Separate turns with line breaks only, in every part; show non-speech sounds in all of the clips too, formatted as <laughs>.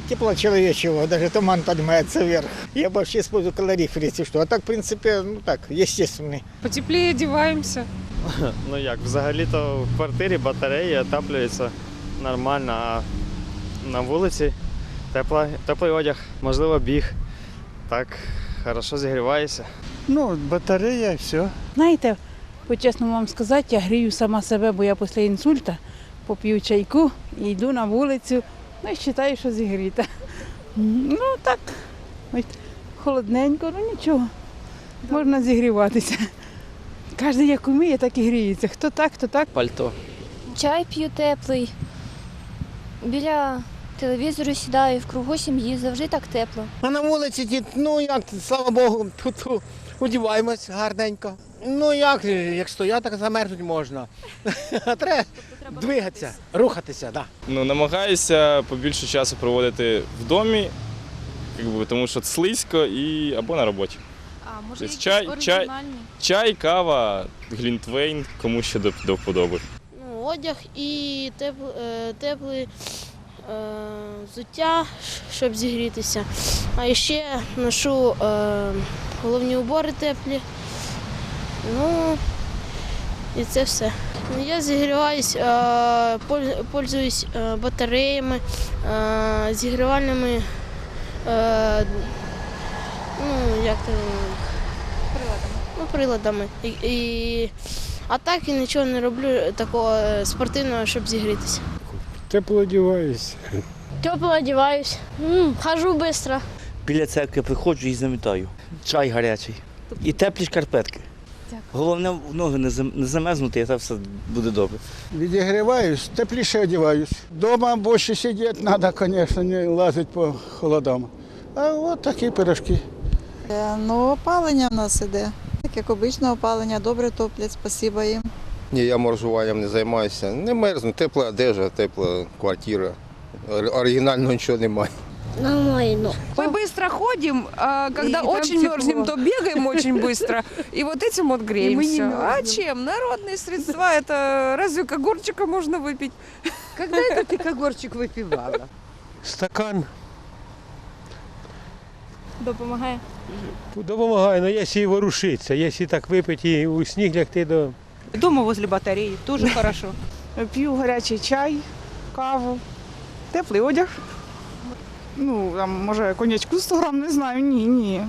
тепла человечего, даже туман поднимается вверх. Я вообще использую калорифер, если что. А так, в принципе, ну так, естественный.
Потеплее одеваемся. <laughs>
Ну як, взагалі-то в квартирі батареї отаплюються нормально, а на вулиці тепла, теплий одяг, можливо, біг. Так, хорошо зігріваєшся.
Ну, батарея, все.
Знаєте, по-чесному вам сказати, я грію сама себе, бо я після інсульта поп'ю чайку і йду на вулицю, ну і вважаю, що зігріта. Ну так, холодненько, ну нічого. Можна зігріватися. Кожен як вміє, так і гріється. Хто так, хто так.
пальто.
Чай п'ю теплий. Біля телевізору сідаю, в кругу сім'ї завжди так тепло.
А на вулиці, ну як, слава Богу, тут одіваємось гарненько. Ну як, як стоять, так замерзнути можна. А <laughs> треба двигатися, рухатися, так.
Ну, намагаюся побільше часу проводити в домі, якби, тому що слизько і або на роботі.
А може
Тобто чай- чай- Чай, кава, глінтвейн, кому що до, до вподоби.
ну, одяг і тепл, е, тепле е, взуття, щоб зігрітися. А ще ношу е, головні убори теплі. Ну і це все. Ну, Я зігріваюсь, е, пользуюсь е, батареями, е, зігрівальними. Ну, як то, ну, приладами. І, і, а так я нічого не роблю такого спортивного, щоб зігрітися.
Тепло одіваюсь.
Тепло одягаюсь, хожу швидко.
Біля церкви приходжу і замітаю. Чай гарячий. І теплі шкарпетки. Головне в ноги не замерзнути, і це все буде добре.
Відігріваюсь, тепліше одіваюсь. Дома більше сидіти треба, звісно, не лазити по холодам. А от такі пирожки.
Е, Ну, опалення в нас іде. Так як обичне опалення, добре топлять, спасіба їм.
Ні, я моржуванням не займаюся. Не мерзну, тепла одежа, тепла квартира. Ор- Оригінального нічого немає.
Нормально.
Мы быстро ходим, а когда
И там
очень
тепло.
мерзнем, то бегаем очень быстро. <laughs> И вот этим вот греемся.
не
а
мерзнем.
чем? Народные средства, это разве когорчика можно выпить?
Когда это ти когорчик <laughs> випивала?
Стакан
Допомагає.
допомагає, але якщо і ворушиться, якщо так випити і у сніг лягти, то
Дома возле батареї, дуже хорошо. <laughs>
Пью горячий чай, каву, теплий одяг. Ну, там, може, конячку 100 грам, не знаю, ні, ні.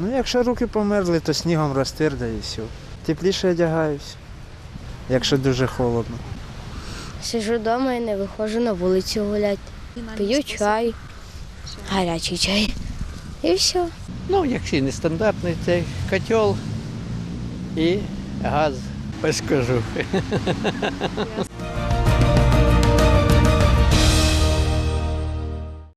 Ну, якщо руки померзли, то снігом розтирда і все. Тепліше одягаюсь, якщо дуже холодно.
Сижу вдома і не виходжу на вулицю гуляти. П'ю чай, гарячий чай. І все.
Ну, якщо не стандартний цей котел і газ. <laughs> Ось скажу.